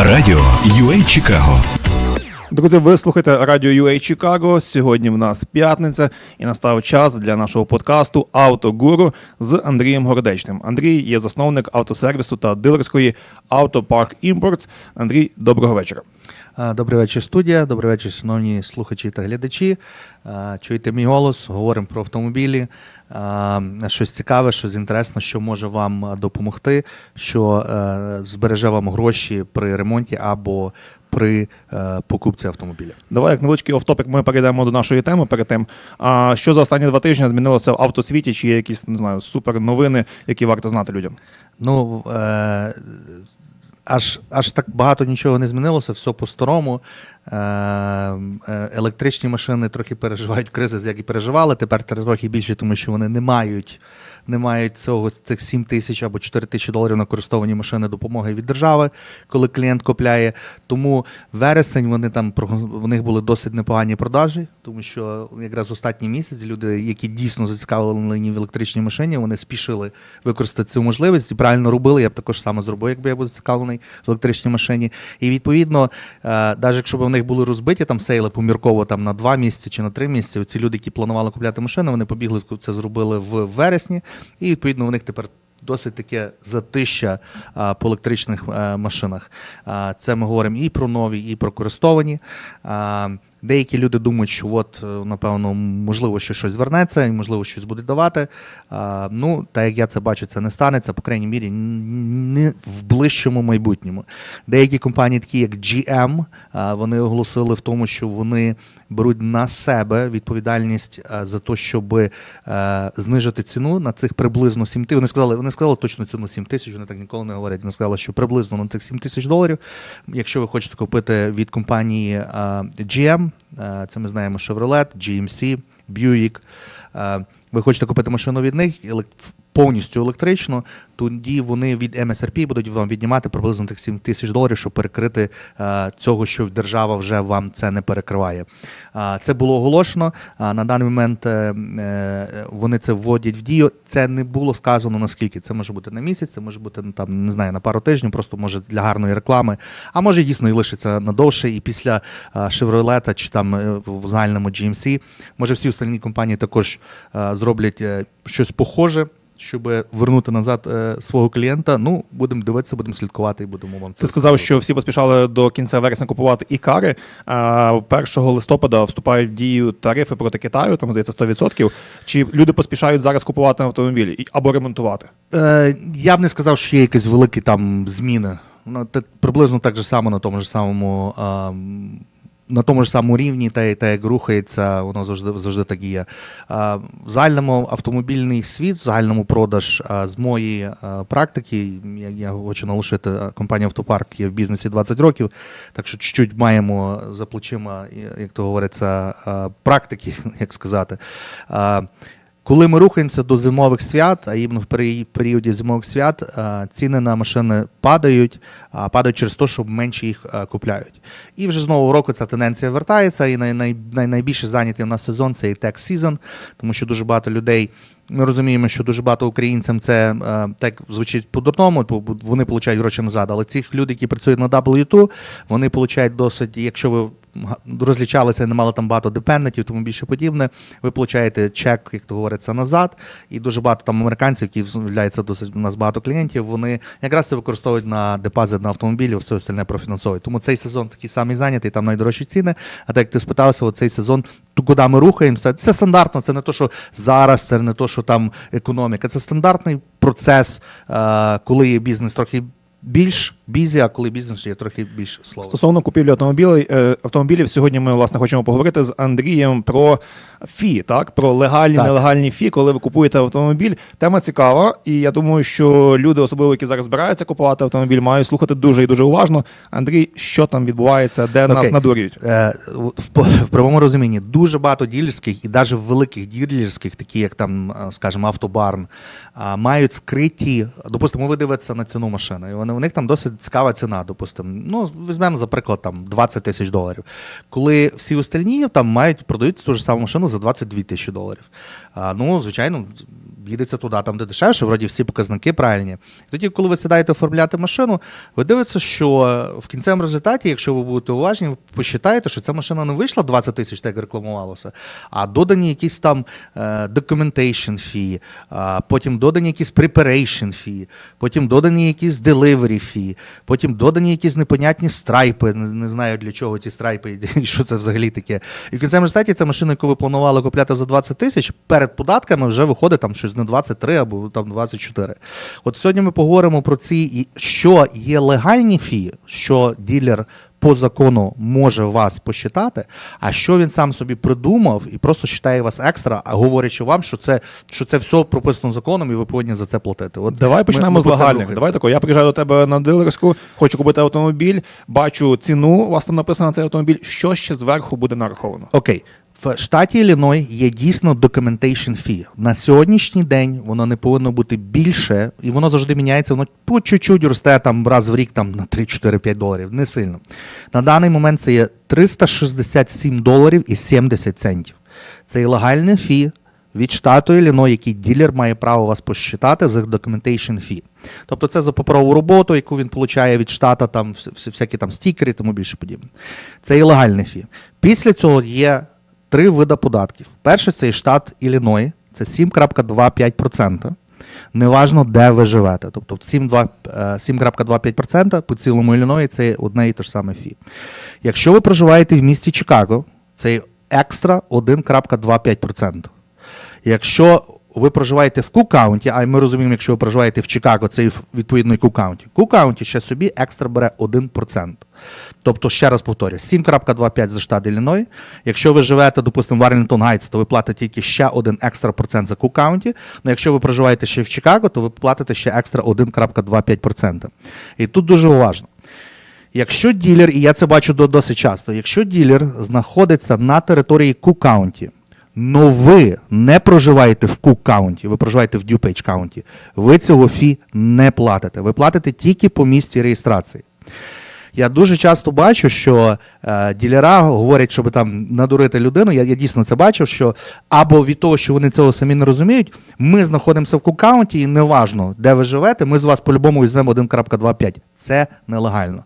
Радіо UA Чикаго Друзі, ви слухаєте радіо UA Чикаго. Сьогодні в нас п'ятниця, і настав час для нашого подкасту Автогуру з Андрієм Гордечним. Андрій є засновник автосервісу та дилерської Автопарк Імпортс. Андрій, доброго вечора. Добрий вечір, студія. Добрий вечір, шановні слухачі та глядачі. Чуєте мій голос, говоримо про автомобілі. Щось цікаве, щось інтересне, що може вам допомогти, що е, збереже вам гроші при ремонті або при е, покупці автомобіля. Давай, як невеличкий офтопік, ми перейдемо до нашої теми перед тим. А що за останні два тижні змінилося в автосвіті? Чи є якісь не знаю супер новини, які варто знати людям? Ну, е, аж, аж так багато нічого не змінилося, все по-старому. Е, е, електричні машини трохи переживають кризис, як і переживали. Тепер трохи більше, тому що вони не мають, не мають цього, цих 7 тисяч або 4 тисячі доларів на користовані машини допомоги від держави, коли клієнт купляє. Тому вересень вони там в них були досить непогані продажі, тому що якраз останній місяць люди, які дійсно зацікавлені в електричній машині, вони спішили використати цю можливість і правильно робили. Я б також саме зробив, якби я був зацікавлений в електричній машині. І відповідно, е, навіть якщо б в них були розбиті там сейли помірково там на два місяці чи на три місяці, ці люди, які планували купляти машину, вони побігли це зробили в вересні, і відповідно у них тепер. Досить таке затища а, по електричних е, машинах. А, це ми говоримо і про нові, і про користовані. А, деякі люди думають, що от, е, напевно, можливо, що щось звернеться, і можливо, щось буде давати. А, ну, так як я це бачу, це не станеться, по крайній мірі, не в ближчому майбутньому. Деякі компанії, такі як GM, а, вони оголосили в тому, що вони беруть на себе відповідальність за те, щоб е, знижити ціну на цих приблизно 7 тисяч. Вони сказали, вони сказали точно ціну 7 тисяч, вони так ніколи не говорять. Вони сказали, що приблизно на цих 7 тисяч доларів. Якщо ви хочете купити від компанії а, GM, це ми знаємо Chevrolet, GMC, Buick, ви хочете купити машину від них повністю електричну, тоді вони від MSRP будуть вам віднімати приблизно тих 7 тисяч доларів, щоб перекрити е, цього, що держава вже вам це не перекриває. Це було оголошено. На даний момент е, е, вони це вводять в дію. Це не було сказано наскільки. Це може бути на місяць, це може бути ну, там, не знаю, на пару тижнів, просто може для гарної реклами. А може дійсно і лишиться надовше. І після Chevrolet чи там в загальному GMC, може всі остальні компанії також зроблять щось похоже. Щоб вернути назад е, свого клієнта, ну будемо дивитися, будемо слідкувати і будемо вам це Ти сказав, що всі поспішали до кінця вересня купувати і кари. А 1 листопада вступають в дію тарифи проти Китаю, там здається 100%. Чи люди поспішають зараз купувати автомобілі або ремонтувати? Е, я б не сказав, що є якісь великі там зміни. Ну, приблизно так же само на тому ж самому. На тому ж самому рівні, та, та як рухається, воно завжди завжди так є. В загальному автомобільний світ, в загальному продаж з моєї практики, я, я хочу наголошити, компанія Автопарк є в бізнесі 20 років, так що чуть-чуть маємо за плечима, як то говориться, практики, як сказати. Коли ми рухаємося до зимових свят, а іменно в періоді зимових свят, е, ціни на машини падають, падають через те, що менше їх е, купляють. І вже з нового року ця тенденція вертається. І най, най, най, найбільше зайнятий у нас сезон це і tax season, тому що дуже багато людей. Ми розуміємо, що дуже багато українцям це е, так звучить по-дурному, вони получають гроші назад. Але цих людей, які працюють на W2, вони получають досить, якщо ви розлічалися, не мали там багато депендентів, тому більше подібне. Ви получаєте чек, як то говориться, назад. І дуже багато там американців, які являються досить у нас багато клієнтів. Вони якраз це використовують на депозит на автомобілі, все остальне профінансовують. Тому цей сезон такий самий зайнятий, там найдорожчі ціни. А так як ти спитався, цей сезон, то куди ми рухаємося? Це стандартно, це не то, що зараз, це не то, що там економіка. Це стандартний процес, е, коли є бізнес трохи більш бізі, а коли бізнес є трохи більш слово. Стосовно купівлі автомобілів, е, автомобілів, сьогодні ми власне хочемо поговорити з Андрієм про фі, так про легальні, Так. нелегальні фі, коли ви купуєте автомобіль. Тема цікава, і я думаю, що люди, особливо які зараз збираються купувати автомобіль, мають слухати дуже і дуже уважно. Андрій, що там відбувається, де нас надурюють? Е, в, в, прямому розумінні дуже багато ділерських і навіть великих ділерських, такі як там, е, скажімо, автобарн, мають скриті, допустимо, ви дивитеся на ціну машини, і вони, у них там досить цікава ціна, допустимо. Ну, візьмемо, за приклад, там 20 тисяч доларів. Коли всі остальні там мають, продають ту ж саму машину за 22 тисячі доларів. А, ну, звичайно, їдеться туди, там де дешевше, вроді всі показники правильні. Тоді, коли ви сідаєте оформляти машину, ви дивитеся, що в кінцевому результаті, якщо ви будете уважні, ви посчитаєте, що ця машина не вийшла 20 тисяч, так як рекламувалося, а додані якісь там е, documentation fee, потім додані якісь preparation fee, потім додані якісь delivery fee, потім додані якісь непонятні страйпи. Не, знаю для чого ці страйпи і що це взагалі таке. І в кінцевому результаті ця машина, яку ви планували купляти за 20 тисяч, перед податками вже виходить там щось на 23 або там 24. От сьогодні ми поговоримо про ці, що є легальні фі, що ділер по закону може вас посчитати, а що він сам собі придумав і просто вважає вас екстра, а говорячи вам, що це, що це все прописано законом і ви повинні за це платити. От Давай почнемо ми з легальних. Давай тако. Я приїжджаю до тебе на дилерську, хочу купити автомобіль, бачу ціну, у вас там написано цей автомобіль. Що ще зверху буде нараховано? Окей. В штаті Ілліной є дійсно documentation fee. На сьогоднішній день воно не повинно бути більше, і воно завжди міняється, воно по чуть-чуть росте там раз в рік там, на 3-4-5 доларів. Не сильно. На даний момент це є 367 доларів і 70 центів. Це є легальне фі від штату Ілліной, який ділер має право вас посчитати за documentation fee. Тобто це за паперову роботу, яку він отримує від штата, там вс- вс- всякі там стікери і тому більше подібне. Це є легальне фі. Після цього є три види податків. Перший це штат Ілліной, це 7,25%. Неважно, де ви живете. Тобто 7,2, е, 7,25% по цілому Іліної це одне і те ж саме фі. Якщо ви проживаєте в місті Чикаго, це екстра 1,25%. Якщо ви проживаєте в Кук-каунті, а ми розуміємо, якщо ви проживаєте в Чикаго, це відповідно і Кук-каунті. Кук-каунті ще собі екстра бере 1%. Тобто, ще раз повторюю, 7,25 за штат Ілліной. Якщо ви живете, допустимо, в Арлінгтон Гайтс, то ви платите тільки ще один екстра процент за Кук-каунті. Ну, якщо ви проживаєте ще в Чикаго, то ви платите ще екстра 1,25%. І тут дуже уважно. Якщо ділер, і я це бачу досить часто, якщо ділер знаходиться на території Кук-каунті, но ви не проживаєте в Кук-каунті, ви проживаєте в Дюпейдж каунті, ви цього фі не платите. Ви платите тільки по місці реєстрації. Я дуже часто бачу, що е, ділера говорять, щоб там надурити людину. Я, я дійсно це бачив, що або від того, що вони цього самі не розуміють, ми знаходимося в кукаунті, і неважно, де ви живете, ми з вас по-любому візьмемо 1.25. Це нелегально.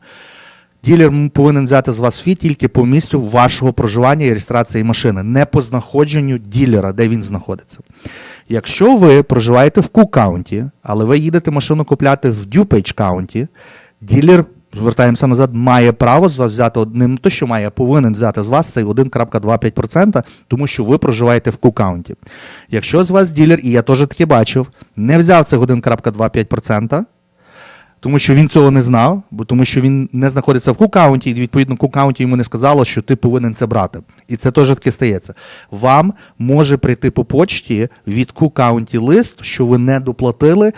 Ділер повинен взяти з вас фі тільки по місцю вашого проживання і реєстрації машини, не по знаходженню ділера, де він знаходиться. Якщо ви проживаєте в Кук-каунті, але ви їдете машину купляти в Дюпейдж каунті, ділер, звертаємося назад, має право з вас взяти одним, то що має, повинен взяти з вас цей 1,25%, тому що ви проживаєте в Кук-каунті. Якщо з вас ділер, і я теж таки бачив, не взяв цих 1,25%, тому що він цього не знав, бо тому що він не знаходиться в кукаунті, і відповідно кукаунті йому не сказало, що ти повинен це брати. І це теж таки стається. Вам може прийти по почті від кукаунті лист, що ви не доплатили.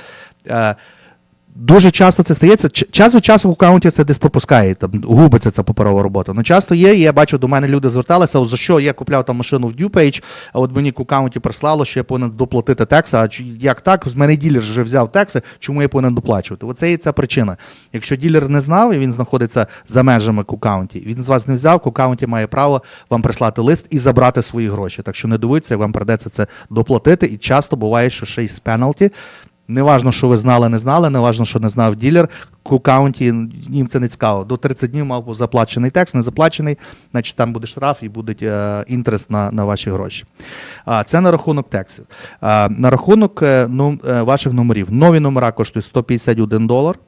Дуже часто це стається. Час від часу в аккаунті це десь пропускає, там губиться ця паперова робота. Ну часто є, і я бачу, до мене люди зверталися, «О, за що я купляв там машину в DuPage, а от мені в аккаунті прислало, що я повинен доплатити текси. А як так? З мене ділер вже взяв текси, чому я повинен доплачувати? Оце і ця причина. Якщо ділер не знав і він знаходиться за межами кукаунті, він з вас не взяв, кукаунті має право вам прислати лист і забрати свої гроші. Так що не дивуйтеся, вам придеться це доплатити. І часто буває, що ще й з пеналті. Неважно, що ви знали, не знали, неважно, що не знав ділер. Кукаунті їм це не цікаво. До 30 днів мав був заплачений текст, не заплачений, значить там буде штраф і буде е, інтерес на, на ваші гроші. А, це на рахунок текстів. А, на рахунок е, ну, е, ваших номерів. Нові номера коштують 151 долар.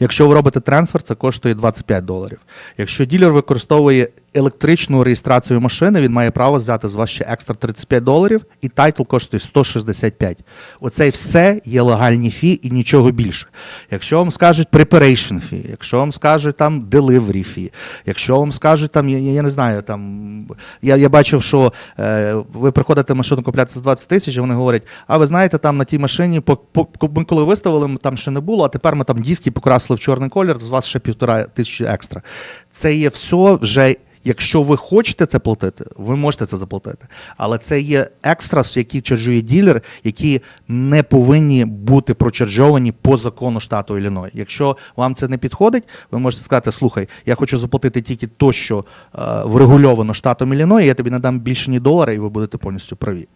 Якщо ви робите трансфер, це коштує 25 доларів. Якщо ділер використовує електричну реєстрацію машини, він має право взяти з вас ще екстра 35 доларів, і тайтл коштує 165. Оце все є легальні фі і нічого більше. Якщо вам скажуть preparation фі, якщо вам скажуть там delivery фі, якщо вам скажуть там, я, я не знаю, там я, я бачив, що е, ви приходите машину купляти за 20 тисяч, і вони говорять, а ви знаєте, там на тій машині, по, по, ми коли виставили, там ще не було, а тепер ми там диски покрасили в чорний колір, з вас ще півтора тисячі екстра. Це є все вже. Якщо ви хочете це платити, ви можете це заплатити. Але це є екстрас, які чаржує ділер, які не повинні бути прочаржовані по закону штату Ілліной. Якщо вам це не підходить, ви можете сказати: слухай, я хочу заплатити тільки то, що е, врегульовано штатом Ілліной, я тобі надам більше ні долара, і ви будете повністю праві.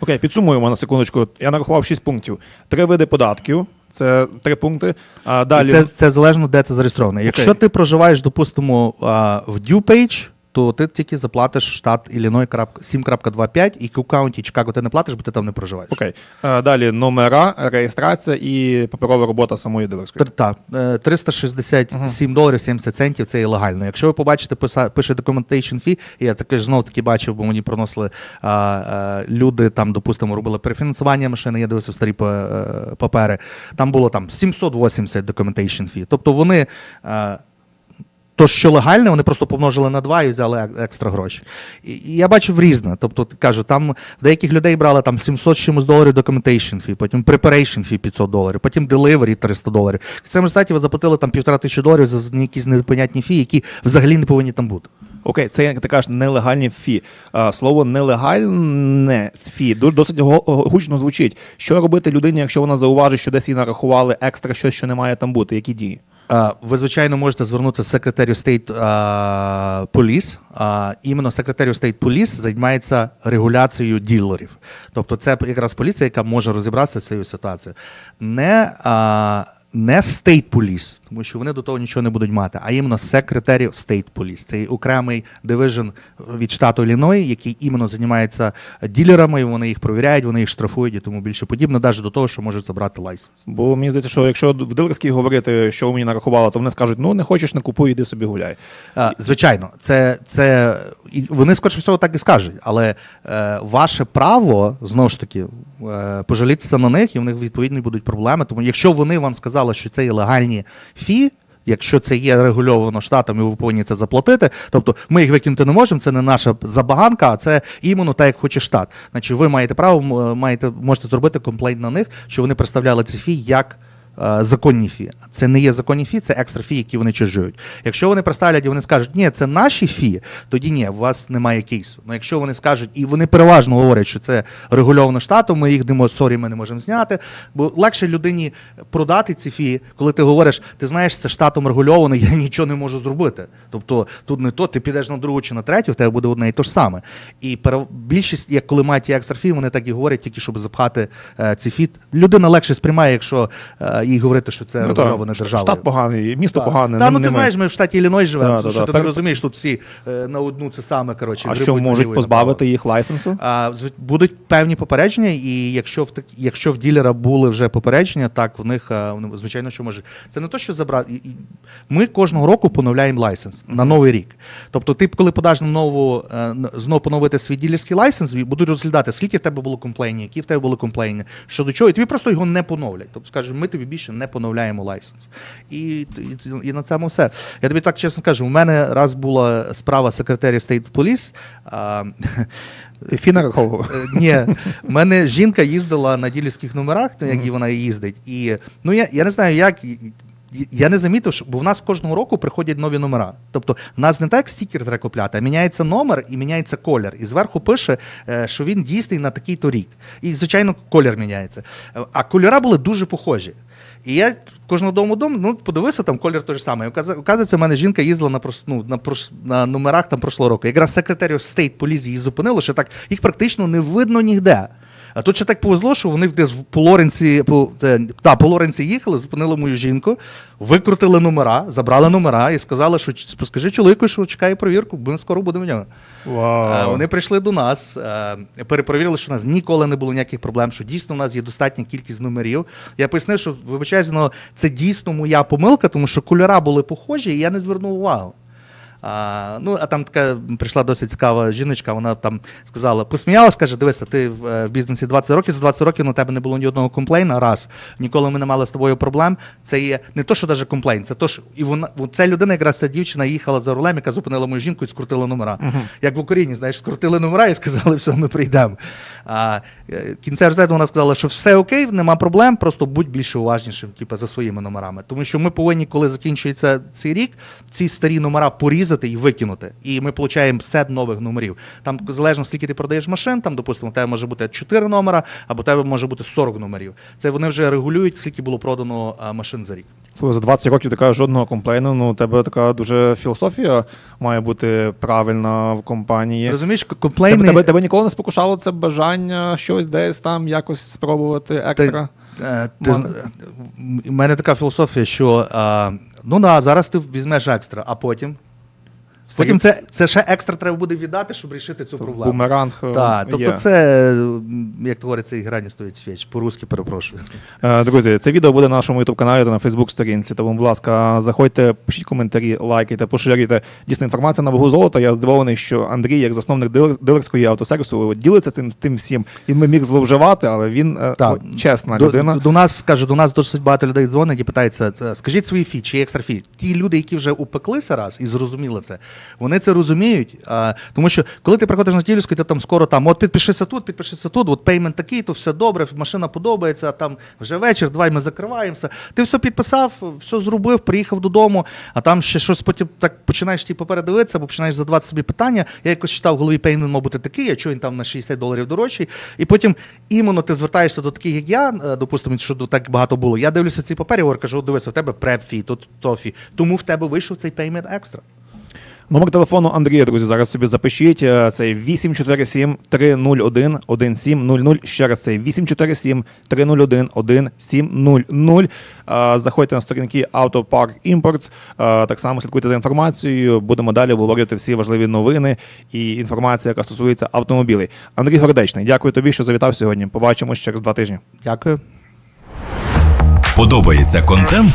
Окей, підсумуємо на секундочку. Я нарахував 6 пунктів. Три види податків. Це три пункти. А далі І це, це залежно, де це зареєстровано. Якщо ти проживаєш, допустимо, а, в DuPage, то ти тільки заплатиш штат Ілліной 7.25 і County Чикаго ти не платиш, бо ти там не проживаєш. Окей. А, далі номера, реєстрація і паперова робота самої дилерської. Так, е, 367 доларів 70 центів це є легально. Якщо ви побачите, писа- пише documentation fee, і я таки ж знов таки бачив, бо мені приносили а, а, люди, там, допустимо, робили перефінансування машини, я дивився в старі па- е, папери. Там було там 780 documentation fee. Тобто вони. е, то, що легальне, вони просто помножили на два і взяли екстра гроші. І, я бачив різне. Тобто, кажу, там деяких людей брали там 700 з чимось доларів documentation fee, потім preparation fee 500 доларів, потім delivery 300 доларів. В цьому результаті ви заплатили там півтора тисячі доларів за якісь непонятні фі, які взагалі не повинні там бути. Окей, це як ти кажеш, нелегальні фі. А, слово нелегальне фі досить гучно звучить. Що робити людині, якщо вона зауважить, що десь їй нарахували екстра щось, що не має там бути? Які дії? Ви, звичайно, можете звернутися секретарю State Police. Іменно секретарю State Police займається регуляцією ділерів. Тобто це якраз поліція, яка може розібратися з цією ситуацією. Не, не State Police, тому що вони до того нічого не будуть мати, а іменно секретарів State Police. Це окремий дивижн від штату Ілліной, який іменно займається ділерами, і вони їх провіряють, вони їх штрафують і тому більше подібне, навіть до того, що можуть забрати лайсенс. Бо мені здається, що якщо в дилерській говорити, що мені нарахували, то вони скажуть: ну не хочеш, не купуй, іди собі гуляй. А, Звичайно, це, це і вони скоріше всього так і скажуть, але е, ваше право знову ж таки е, пожалітися на них, і в них відповідно будуть проблеми. Тому якщо вони вам сказали, що це є легальні фі. Якщо це є регульовано штатом, і ви повинні це заплатити, тобто ми їх викинути не можемо, це не наша забаганка, а це іменно так, як хоче штат. Значить, ви маєте право, маєте, можете зробити комплейн на них, що вони представляли ці фі як законні фі. Це не є законні фі, це екстра фі, які вони чужують. Якщо вони представлять і вони скажуть, ні, це наші фі, тоді ні, у вас немає кейсу. Ну якщо вони скажуть, і вони переважно говорять, що це регульовано штатом, ми їх димо, сорі, ми не можемо зняти. Бо легше людині продати ці фі, коли ти говориш, ти знаєш, це штатом регульовано, я нічого не можу зробити. Тобто тут не то, ти підеш на другу чи на третю, в тебе буде одне і то ж саме. І більшість, як коли мають екстра фі, вони так і говорять, тільки щоб запхати е, ці фі. Людина легше сприймає, якщо е, їй говорити, що це Ну, регульоване так, державою. штат поганий, місто погане. Та, ну ти знаєш, ми в штаті Ілліной живемо, да, що ти не розумієш, тут всі е, на одну це саме, коротше. А що можуть позбавити їх лайсенсу? А, будуть певні попередження, і якщо в так, якщо в ділера були вже попередження, так в них а, звичайно, що може. Це не то, що забрати. і- і- Ми кожного року поновляємо лайсенс на новий рік. Тобто, ти, коли подаш на нову е, н- знов поновити свій ділерський лайсенс, будуть розглядати, скільки в тебе було комплейнів, які в тебе були комплейни, щодо чого, і тобі просто його не поновлять. Тобто скажуть, ми тобі більше не поновляємо лайсенс. І, і, і на цьому все. Я тобі так чесно кажу, у мене раз була справа секретаря State Police. А, Ти фі нараховував? Е, Ні, в мене жінка їздила на ділерських номерах, то як і вона їздить. І ну я, я не знаю, як. Я не замітив, що бо в нас кожного року приходять нові номера. Тобто, в нас не так стікер треба купляти, а міняється номер і міняється колір. І зверху пише, е, що він дійсний на такий-то рік. І, звичайно, колір міняється. Е, А кольори були дуже похожі. І я кожного дому дому, ну подивився, там колір той же самий. Оказується, в мене жінка їздила на ну, на, на номерах там прошлого року. Якраз секретарю State Police її зупинило, що так їх практично не видно ніде. А тут ще так повезло, що вони десь по Лоренці, по, е, та, по Лоренці їхали, зупинили мою жінку, викрутили номера, забрали номера і сказали, що «Ч- скажи чоловіку, що чекає перевірку, бо ми скоро будемо в нього. Е, Вау. Вони прийшли до нас, е, перепровірили, що у нас ніколи не було ніяких проблем, що дійсно у нас є достатня кількість номерів. Я пояснив, що вибачаюсь, але це дійсно моя помилка, тому що кольора були похожі, і я не звернув увагу. А, ну, а там така прийшла досить цікава жіночка, вона там сказала, посміялась, каже, дивися, ти в, е, в бізнесі 20 років, за 20 років на тебе не було ні одного комплейна, раз. Ніколи ми не мали з тобою проблем. Це є не то, що навіть комплейн, це то, що і вона, ця людина, якраз ця дівчина їхала за рулем, яка зупинила мою жінку і скрутила номера. Як в Україні, знаєш, скрутили номера і сказали, що ми прийдемо. А е, кінцевий вона сказала, що все окей, нема проблем, просто будь більше уважнішим, типу, за своїми номерами. Тому що ми повинні, коли закінчується цей рік, ці старі номера порізати і викинути. І ми отримуємо сет нових номерів. Там залежно скільки ти продаєш машин, там, допустимо, у тебе може бути 4 номера, або у тебе може бути 40 номерів. Це вони вже регулюють, скільки було продано машин за рік. За 20 років така жодного комплейну. Ну, у тебе така дуже філософія має бути правильна в компанії. Розумієш, Тебе, комплейни... тебе, тебе ніколи не спокушало це бажання щось десь там якось спробувати екстра? Е, Ти, у мене така філософія, що а, ну да, зараз ти візьмеш екстра, а потім. Потім це, це ще екстра треба буде віддати, щоб рішити цю проблему. Бумеранг. е, Так, тобто є. це, як говориться, ігра не стоїть свіч. По-русски перепрошую. Е, Друзі, це відео буде на нашому youtube каналі та на Facebook сторінці. Тому, будь ласка, заходьте, пишіть коментарі, лайкайте, поширюйте. Дійсно, інформація на вагу золота. Я здивований, що Андрій, як засновник дилер- дилерської автосервісу, ділиться цим тим всім. Він би міг зловживати, але він е, Так. о, чесна До, людина. до нас скажу, до нас досить багато людей дзвонять і питаються: «Е, скажіть свої фі, чи екстра фі. Ті люди, які вже упеклися раз і зрозуміли це, вони це розуміють. А, тому що коли ти приходиш на ділівську, ти там скоро там, от підпишися тут, підпишися тут, от пеймент такий, то все добре, машина подобається, там вже вечір, давай ми закриваємося. Ти все підписав, все зробив, приїхав додому, а там ще щось потім так починаєш типу, передивитися, бо починаєш задавати собі питання. Я якось читав в голові пеймент, мав бути такий, а чого він там на 60 доларів дорожчий. І потім іменно ти звертаєшся до таких, як я, е, допустимо, що так багато було. Я дивлюся ці папери, говорю, кажу, дивися, в тебе преп-фі, тут тофі. Тому в тебе вийшов цей пеймент екстра. Номер телефону Андрія, друзі, зараз собі запишіть. Це 847 301 1700. Ще раз це 847 301 1700. Е, Заходьте на сторінки Auto Park Imports. Е, Так само слідкуйте за інформацією. Будемо далі обговорювати всі важливі новини і інформація, яка стосується автомобілів. Андрій Гордечний, дякую тобі, що завітав сьогодні. Побачимось через два тижні. Дякую. Подобається контент?